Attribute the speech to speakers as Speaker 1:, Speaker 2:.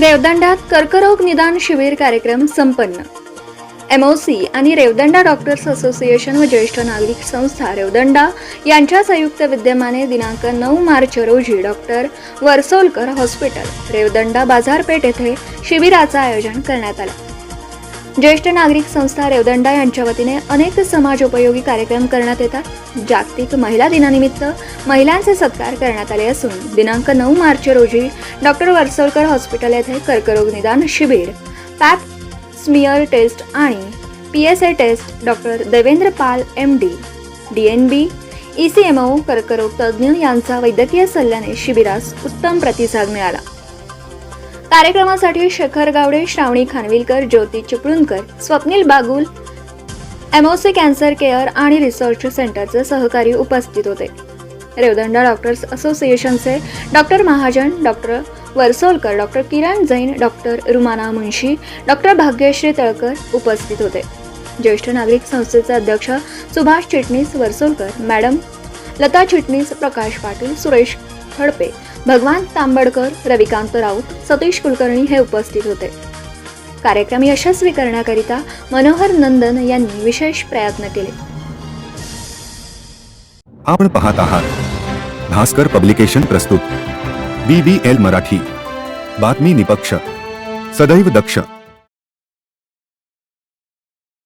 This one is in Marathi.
Speaker 1: रेवदंडात कर्करोग निदान शिबिर कार्यक्रम संपन्न. एमओसी आणि रेवदंडा डॉक्टर्स असोसिएशन व ज्येष्ठ नागरिक संस्था रेवदंडा यांच्या संयुक्त विद्यमाने दिनांक नऊ मार्च रोजी डॉक्टर वरसोलकर हॉस्पिटल रेवदंडा बाजारपेठ येथे शिबिराचं आयोजन करण्यात आलं. ज्येष्ठ नागरिक संस्था रेवदंडा यांच्या वतीने अनेक समाजोपयोगी कार्यक्रम करण्यात येतात. जागतिक महिला दिनानिमित्त महिलांचे सत्कार करण्यात आले असून दिनांक नऊ मार्च रोजी डॉक्टर वर्सोलकर हॉस्पिटल येथे कर्करोग निदान शिबिर पॅप स्मिअर टेस्ट आणि P S A test doctor Devendra Pal M D D N B E C M O कर्करोग तज्ज्ञ यांचा वैद्यकीय सल्ल्याने शिबिरास उत्तम प्रतिसाद मिळाला. कार्यक्रमासाठी Shekhar Gawade Shravani Khanvilkar Jyoti Chiplunkar Swapnil Bagul MOC cancer care आणि रिसर्च सेंटरचे सहकारी उपस्थित होते. रेवदंडा डॉक्टर्स असोसिएशनचे doctor Mahajan doctor Varsolkar doctor Kiran Jain doctor Rumana Munshi doctor Bhagyashree Talkar उपस्थित होते. ज्येष्ठ नागरिक संस्थेचे अध्यक्ष सुभाष चिटणीस वर्सोलकर मॅडम लता चिटणीस प्रकाश पाटील सुरेश खडपे भगवान तांबडकर रविकांत राऊत सतीश कुलकर्णी हे उपस्थित होते. कार्यक्रम यशस्वी करण्याकरिता मनोहर नंदन यांनी विशेष प्रयत्न केले.
Speaker 2: आपण पाहत आहात. भास्कर पब्लिकेशन प्रस्तुत. B L Marathi. बातमी निपक्ष. सदैव दक्ष.